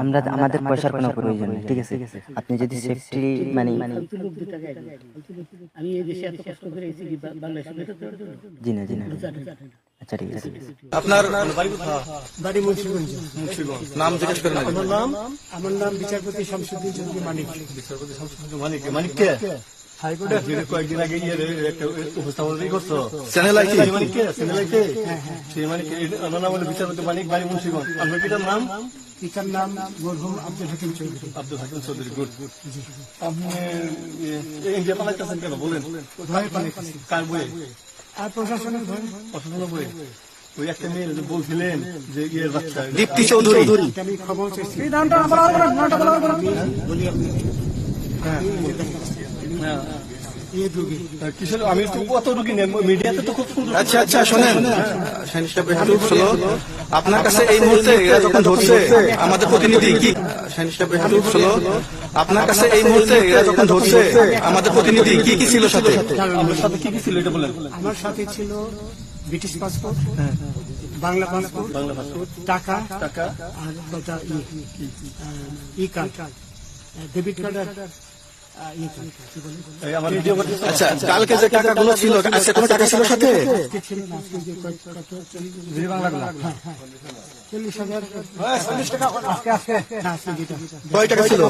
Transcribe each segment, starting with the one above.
আমার আমাদের পয়সার কোনো প্রয়োজন নেই ঠিক আছে? আপনি যদি সেফটি মানে আমি এই দেশে এত কষ্ট করে এসেছি জন্য? জি না জি না। আচ্ছা ঠিক আছে। আপনার বাড়ি মুন্সিগঞ্জ। মুন্সিগঞ্জ নাম জিজ্ঞেস করেন আমার নাম আমার নাম বিচারপতি শামসুদ্দিন চৌধুরী মানিক। বিচারপতি শামসুদ্দিন মানিক মানিক কে? হাইকোর্টে কয়েকদিন আগে ইয়ে একটা উপস্থাপন করছ চ্যানেল আইতে মানিক কে চ্যানেল আইতে সেই মানিক আমার নাম হলো বিচারপতি মানিক বাড়ি মুন্সিগঞ্জ। আপনার পিতার নাম? পিতার নাম মরহুম আব্দুল হাকিম চৌধুরী। আব্দুল হাকিম চৌধুরী গুড। আপনি ইন্ডিয়া পালাইতেছেন কেন? বলেন। ভয়ে পালাইতেছি। কার বইয়ে আর প্রশাসনের ভয়। অসুবিধা বইয়ে ওই একটা মেয়ে বলছিলেন যে ইয়ের বাচ্চা। দীপ্তি চৌধুরী। আমি ক্ষমা চাইছি। বলি হ্যাঁ কিসের আমি তো কত রুগী নেই। মিডিয়াতে তো খুব আচ্ছা আচ্ছা শোনেন। আপনার কাছে এই মুহূর্তে এরা যখন ধরছে আমাদের প্রতিনিধি কি? আপনার কাছে এই মুহূর্তে এরা যখন ধরছে আমাদের প্রতিনিধি কি কি ছিল সাথে? সাথে কি কি ছিল এটা বলেন। আমার সাথে ছিল British passport Bangla passport Bangla passport. টাকা টাকা। আর ই কার্ড। ডেবিট কার্ড আচ্ছা কালকে যে টাকাগুলো ছিল আচ্ছা কোনো টাকা ছিল সাথে? চল্লিশ হ্যাঁ চল্লিশ হাজার আজকে আজকে। আজকে যেটা কয় টাকা ছিল?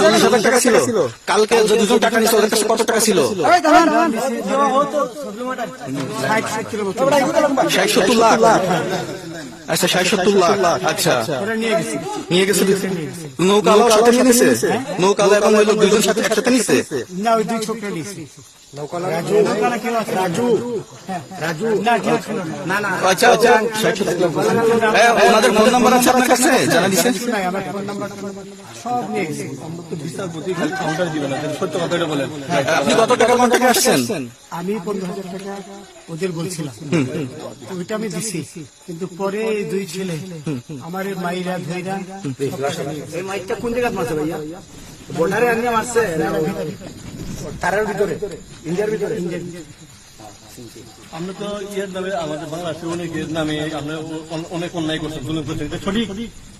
চল্লিশ হাজার টাকা ছিল। কালকে যে দুজন টাকা নিয়েছে ওদের কাছে কত টাকা ছিল? ষাট সত্তর লাখ। আচ্ছা ষাট সত্তর লাখ। আচ্ছা। ওরা নিয়ে গেছি। নিয়ে গেছে সাথে নিয়ে নিছে? নৌকালা এবং দুজন সাথে একসাথে নিছে? না ওই দুই ছোকরা নিয়েছি আচ্ছা আচ্ছা। ওনাদের ফোন নাম্বার আছে আপনার কাছে? জানা দিচ্ছেন আপনি কত টাকা কন্ট্যাক্টে আসছেন? আমি পনেরো হাজার টাকা ওদের বলছিলাম। ওইটা আমি দিছি। কিন্তু পরে দুই ছেলে আমার মাইরা ধৈরা এই মাইকটা কোন জায়গায় মারছে ভাইয়া? বর্ডারে আনিয়ে মারছে? তারের ভিতরে ইন্ডিয়ার ভিতরে। আমরা তো ইয়ের নামে আমাদের বাংলাদেশে অনেক ইয়ের নামে আমরা অনেক অন্যায় করছেন জুলুম করছেন সঠিক?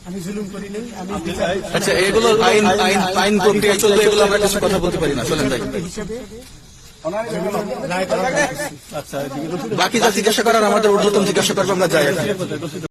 আমি জুলুম করি নাই আমি আচ্ছা এগুলো আইন আইন আইন প্রক্রিয়া চলবে এগুলো আমরা কিছু কথা বলতে পারি না চলেন তাই আচ্ছা বাকি যা জিজ্ঞাসা করার আমাদের ঊর্ধ্বতন জিজ্ঞাসা করব আমরা যাই